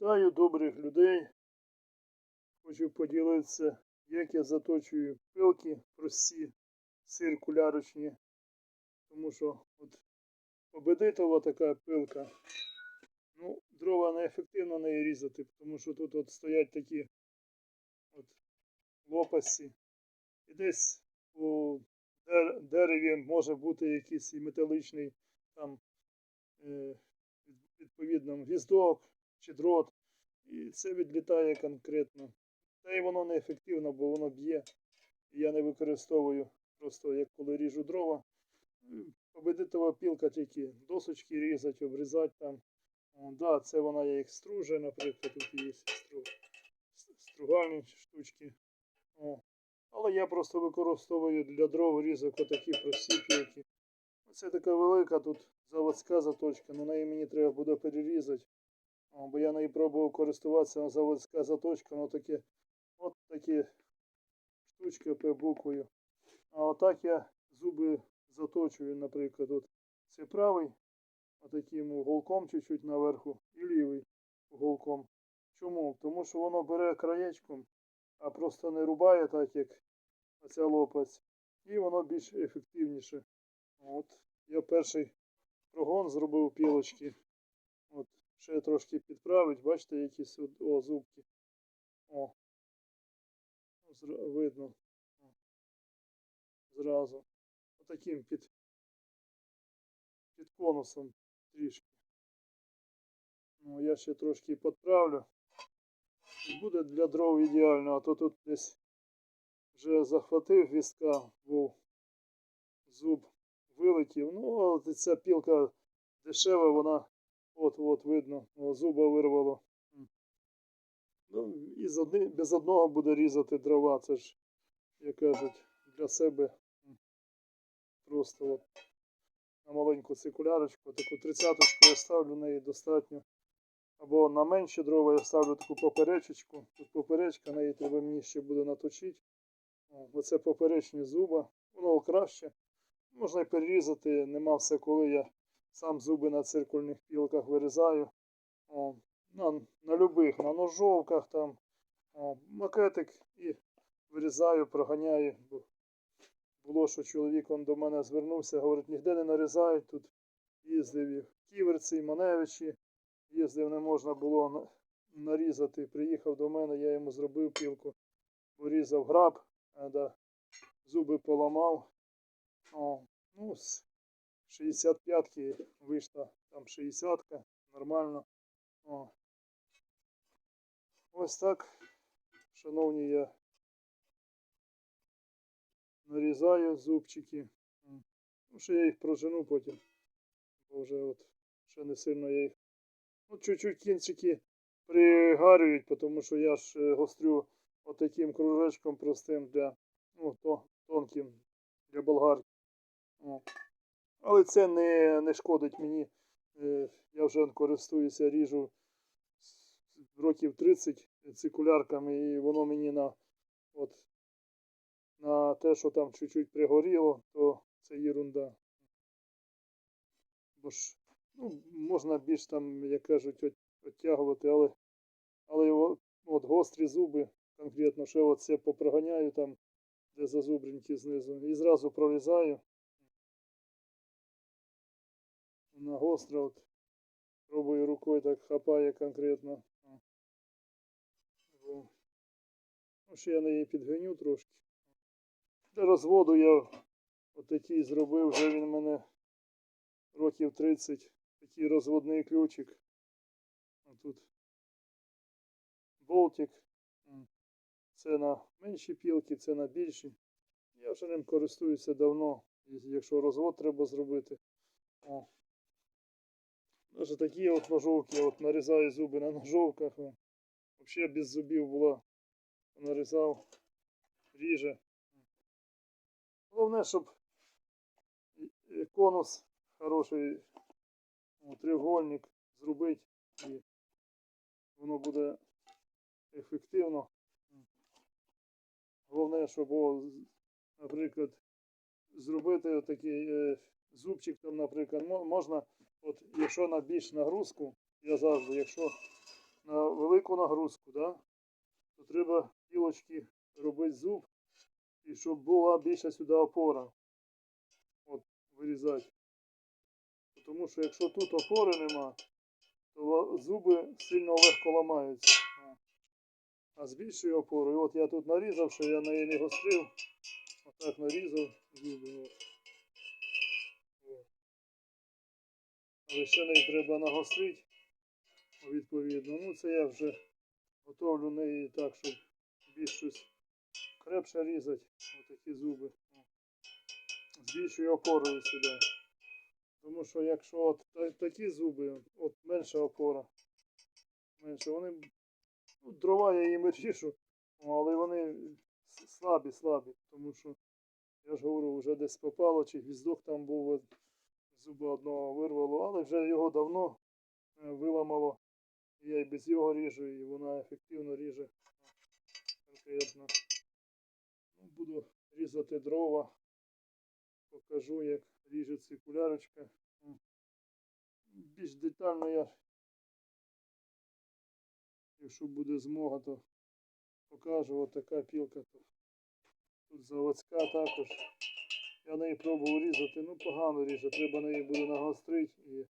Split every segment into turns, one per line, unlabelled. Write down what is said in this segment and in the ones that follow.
Вітаю добрих людей. Хочу поділитися, як я заточую пилки прості, циркулярочні. Тому що от победитова така пилка. Ну, дрова неефективно неї різати, тому що тут от стоять такі от лопасті. І десь у дереві може бути якийсь і металічний там е, відповідно гвіздок чи дрот. І це відлітає конкретно. Та й воно неефективно, бо воно б'є. Я не використовую просто як коли ріжу дрова. Победитова пілка тільки досочки різати, обрізати там. Да, це вона є як струже, наприклад, тут є стру... стругальні штучки. О. Але я просто використовую для дров різок отакі прості пілки. Оце така велика тут заводська заточка, на неї мені треба буде перерізати. Бо я нею пробував користуватися на заводська заточка, воно таке, от такі штучки П буквою. А отак я зуби заточую, наприклад, от це правий, отаким уголком чуть-чуть наверху, і лівий уголком. Чому? Тому що воно бере краєчком, а просто не рубає так, як оця лопаць. І воно більш ефективніше. От. Я перший прогон зробив пілочки. Ще трошки підправить, бачите, якісь о, зубки. О. Зра- Видно. О. Зразу. Отаким під, під конусом трішки. Ну, я ще трошки підправлю. І Буде для дров ідеально, а то тут десь вже захватив вістка, був зуб вилетів. Ну, ця пілка дешева, вона от-от видно, зуба вирвало. Ну, і з одни, без одного буде різати дрова, це ж, як кажуть, для себе просто от на маленьку циркулярочку, таку тридцяточку я ставлю неї достатньо. Або на менші дрова я ставлю таку поперечечку. Тут поперечка, неї треба мені ще буде наточити. Оце поперечні зуба, воно краще. Можна і перерізати, нема все, коли я сам зуби на циркульних пілках вирізаю. О, на, на любих, на ножовках там. О, макетик і вирізаю, проганяю. Бо Було, що чоловік он до мене звернувся, говорить, ніде не нарізають. Тут їздив в Ківерці, і Маневичі. Їздив, не можна було нарізати. Приїхав до мене, я йому зробив пілку, порізав граб, да, зуби поламав. О, ну, 65-ки вийшла там 60-ка, нормально. О. Ось так, шановні, я нарізаю зубчики. Ну, ще я їх прожену потім. Бо вже от ще не сильно я їх. Ну, чуть-чуть кінчики пригарюють, тому що я ж е, гострю отаким кружечком простим для ну, то, тонким для болгарки. О. Але це не, не шкодить мені. Е, Я вже користуюся, ріжу років 30 цикулярками, і воно мені на, от, на те, що там чуть-чуть пригоріло, то це єрунда. Бо ж ну, можна більш там, як кажуть, оттягувати, але, але от гострі зуби конкретно, ще от це попроганяю там, де зазубринки знизу, і зразу прорізаю. Вона гостра, от, пробую рукою так хапає конкретно. Ну, ще я на її підгоню трошки. Для розводу я отакий зробив, вже він в мене років 30. Такий розводний ключик. Тут болтик. Це на менші пілки, це на більші. Я вже ним користуюся давно, якщо розвод треба зробити. О. Даже такі от ножовки, от нарізаю зуби на ножовках. о. Взагалі без зубів була. Нарізав, ріже. Головне, щоб конус хороший, треугольник зробити і воно буде ефективно. Головне, щоб, наприклад, зробити такий е, зубчик, там, наприклад, мо- можна, от якщо на більш нагрузку, я завжди, якщо на велику нагрузку, да? то треба пілочки робити зуб, і щоб була більше сюди опора. От, вирізати. Тому що якщо тут опори нема, то зуби сильно легко ламаються. А збільшую опору. І от я тут нарізав, що я на неї не гострив. Отак нарізав зуби. Але ще неї треба нагострити. Відповідно. Ну це я вже готовлю неї так, щоб більш щось крепше різати. Отакі зуби. Збільшую опорою сюди. Тому що якщо от такі зуби, от менша опора, менше, вони ну, дрова я їм ріжу, але вони слабі, слабі, тому що я ж говорю, вже десь попало, чи гвіздок там був, зуба одного вирвало, але вже його давно е, виламало. Я і без його ріжу, і вона ефективно ріже конкретно. Ну, буду різати дрова. Покажу, як ріже циркулярочка. М. Більш детально я, якщо буде змога, то покажу. Ось така пілка. Тут заводська також. Я неї пробував різати, ну погано ріже, треба неї буде нагострити і,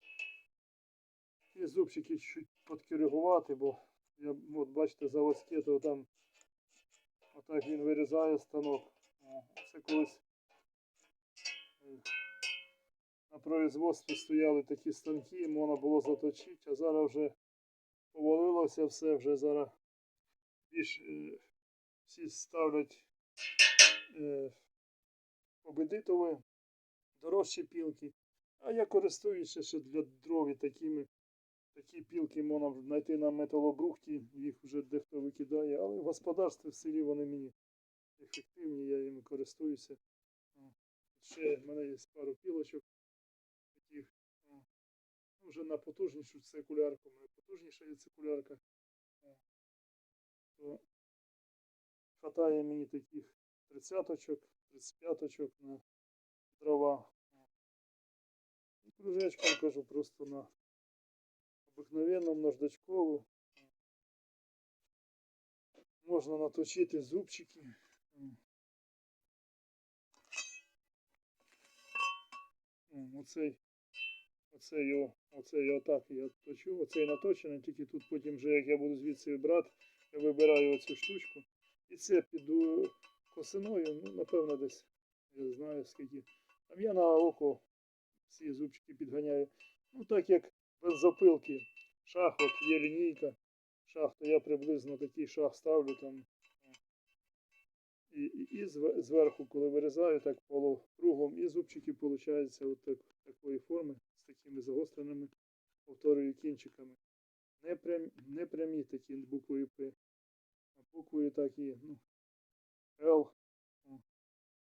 і зубчики чуть підкоригувати, бо я, от бачите, заводське, то там отак він вирізає станок. Це колись е, на производстві стояли такі станки, можна було заточити, а зараз вже повалилося все, вже зараз більш е, всі ставлять е, победитові, дорожчі пілки. А я користуюся ще для дрові такими. Такі пілки можна знайти на металобрухті, їх вже дехто викидає, але в господарстві в селі вони мені ефективні, я їм користуюся. Ще в мене є пару пілочок таких. Ну, Вже на потужнішу циркулярку, у потужніша є циркулярка. Хватає мені таких 30-очок, 35-очок на дрова. І кружечком кажу просто на обикновенному наждачкову. Можна наточити зубчики. Оцей, оцей його, оцей отак я точу, оцей наточений, тільки тут потім вже як я буду звідси брати, я вибираю оцю штучку. І це піду косиною, ну, напевно, десь, я знаю скільки. Там я на око всі зубчики підганяю. Ну так як бензопилки, шах, от є лінійка, шах, то я приблизно такий шах ставлю там. І, і, і зверху, коли вирізаю, так полукругом, і зубчики виходять от так, такої форми з такими загостреними, повторюю, кінчиками. Не, прям, не прямі такі буквою П, а буквою такі, ну, Л.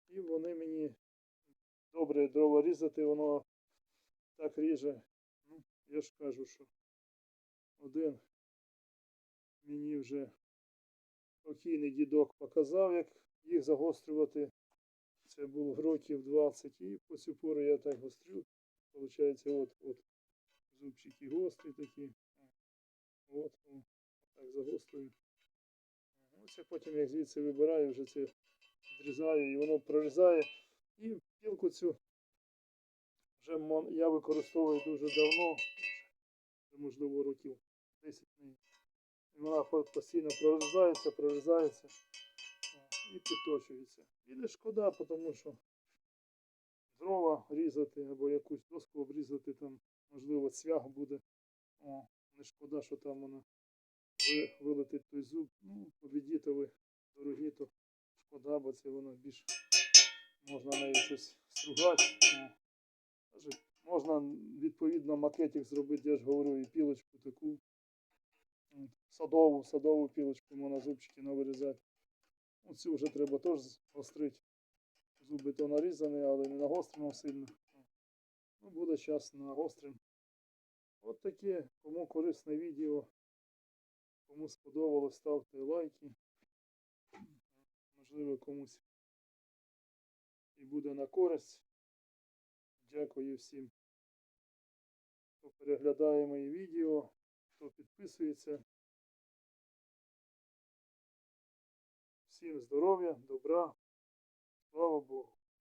І вони мені добре дрова різати, воно так ріже. Ну, я ж кажу, що один мені вже покійний дідок показав, як їх загострювати. Це було років 20 і по цю пору я так гострю. Получається, от, от зубчики гострі такі. От, о, так загострюю. Ось потім як звідси вибираю, вже це відрізаю і воно прорізає. І пілку цю вже я використовую дуже давно, можливо, років 10 неї. І Вона постійно прорізається, прорізається і підточується. І не шкода, тому що дрова різати або якусь доску обрізати, там, можливо, цвях буде. О, не шкода, що там вона ви- вилетить той зуб. Ну, побіді, то ви дорогі, то шкода, бо це воно більш можна нею щось стругати. О. Можна відповідно макетик зробити, я ж говорю, і пілочку таку. Садову, садову пілочку можна зубчики навирізати. Оцю вже треба теж гострити. Зуби то нарізані, але не нагострено сильно. Ну, буде час нагострим. От таке, кому корисне відео. Кому сподобалось, ставте лайки. Можливо, комусь і буде на користь. Дякую всім, хто переглядає мої відео, хто підписується. Всім здоров'я, добра, слава Богу!